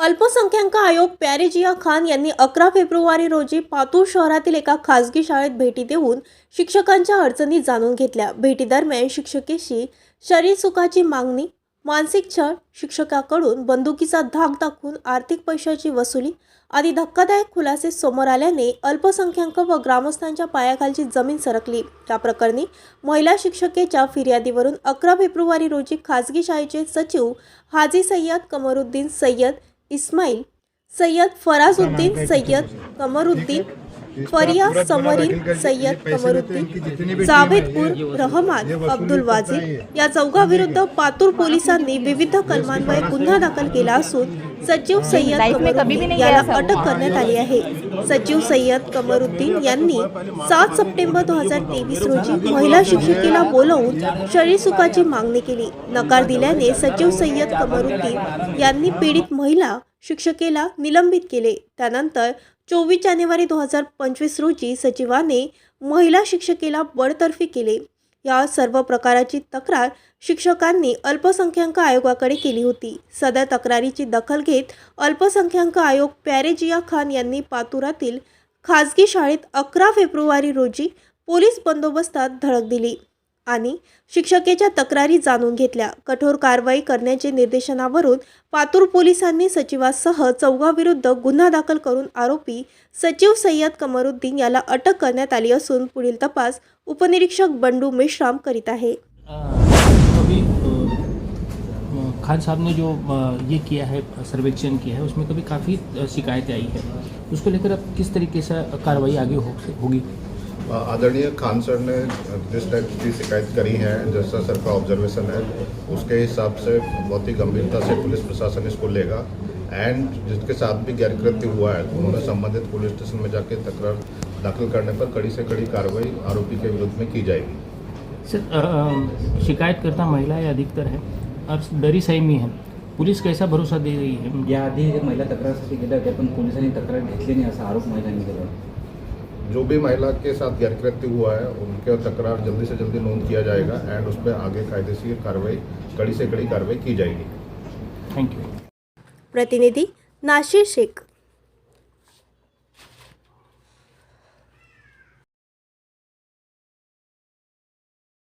अल्पसंख्याक आयोग प्यारेजिया खान यांनी अकरा फेब्रुवारी रोजी पातूर शहरातील एका खासगी शाळेत भेटी देऊन शिक्षकांच्या अडचणी जाणून घेतल्या. भेटीदरम्यान शिक्षकेशी शरीरसुखाची मागणी मानसिक छळ शिक्षकाकडून बंदुकीचा धाक दाखवून आर्थिक पैशाची वसुली आदी धक्कादायक खुलासे समोर आल्याने अल्पसंख्याक व ग्रामस्थांच्या पायाखालची जमीन सरकली. त्या प्रकरणी महिला शिक्षकेच्या फिर्यादीवरून अकरा फेब्रुवारी रोजी खासगी शाळेचे सचिव हाजी सय्यद कमरुद्दीन सय्यद इस्माईल सय्यद फराजुद्दीन सय्यद कमरुद्दीन फरिया समरीन सय्यद कमरुद्दीन जावेद उर रहमान अब्दुल वाझिर या चौघाविरुद्ध पातूर पोलिसांनी विविध कलमान्वये गुन्हा दाखल केला असून सचिव सय्यद कमरुद्दीन याला अटक। करण्यात आली आहे. सचिव सय्यद कमरुद्दीन यांनी सात सप्टेंबर दोन हजार तेवीस रोजी महिला शिक्षिकेला बोलवून शरीरसुखाची मागणी केली. नकार दिल्याने सचिव सय्यद कमरुद्दीन यांनी पीडित महिला शिक्षकेला निलंबित केले. त्यानंतर चोवीस जानेवारी दोन हजार पंचवीस रोजी सचिवाने महिला शिक्षकेला बडतर्फी केले. या सर्व प्रकाराची तक्रार शिक्षकांनी अल्पसंख्याक आयोगाकडे केली होती. सदर तक्रारीची दखल घेत अल्पसंख्याक आयोग प्यारेजिया खान यांनी पातुरातील खाजगी शाळेत अकरा फेब्रुवारी रोजी पोलीस बंदोबस्तात धडक दिली. आणि शिक्षकेच्या तक्रारी जाणून घेतल्या. कठोर कारवाई करण्याचे निर्देशनावरून पातूर पोलिसांनी सचिवासह चौघाविरुद्ध गुन्हा दाखल करून आरोपी सचिव सय्यद कमरुद्दीन याला अटक करण्यात आली असून पुढील तपास उपनिरीक्षक बंडू मेश्राम करीत आहे. खान साहब ने जो ये किया है सर्वेक्षण किया है उसमें कभी काफ़ी शिकायतें आई है। उसको लेकर अब किस तरीके से कार्रवाई आगे हो, होगी? आदरणीय खान सर ने जिस टाइप की शिकायत करी है जैसा सर का ऑब्जर्वेशन है उसके हिसाब से बहुत ही गंभीरता से पुलिस प्रशासन इसको लेगा। एंड जिसके साथ भी गैरकृत्य हुआ है उन्होंने संबंधित पुलिस स्टेशन में जाके तकरार दाखिल करने पर कड़ी से कड़ी कार्रवाई आरोपी के विरुद्ध में की जाएगी। सर शिकायतकर्ता महिलाएँ अधिकतर है? और डरी सहमी है। पुलिस कैसा भरोसा दे रही है। याआधी महिला तक्रारसाठी गेल्या होत्या पण पोलिसांनी तक्रार घेतली नाही असा आरोप महिलांनी केला। आहे. जो भी महिला के साथ गैरकृत्य हुआ है उनके तकरार जल्दी से जल्दी नोंद किया जाएगा एंड उस पर आगे कायदेशीर कार्रवाई कड़ी से कड़ी कार्रवाई की जाएगी। थैंक यू प्रतिनिधि नाशिर शेख।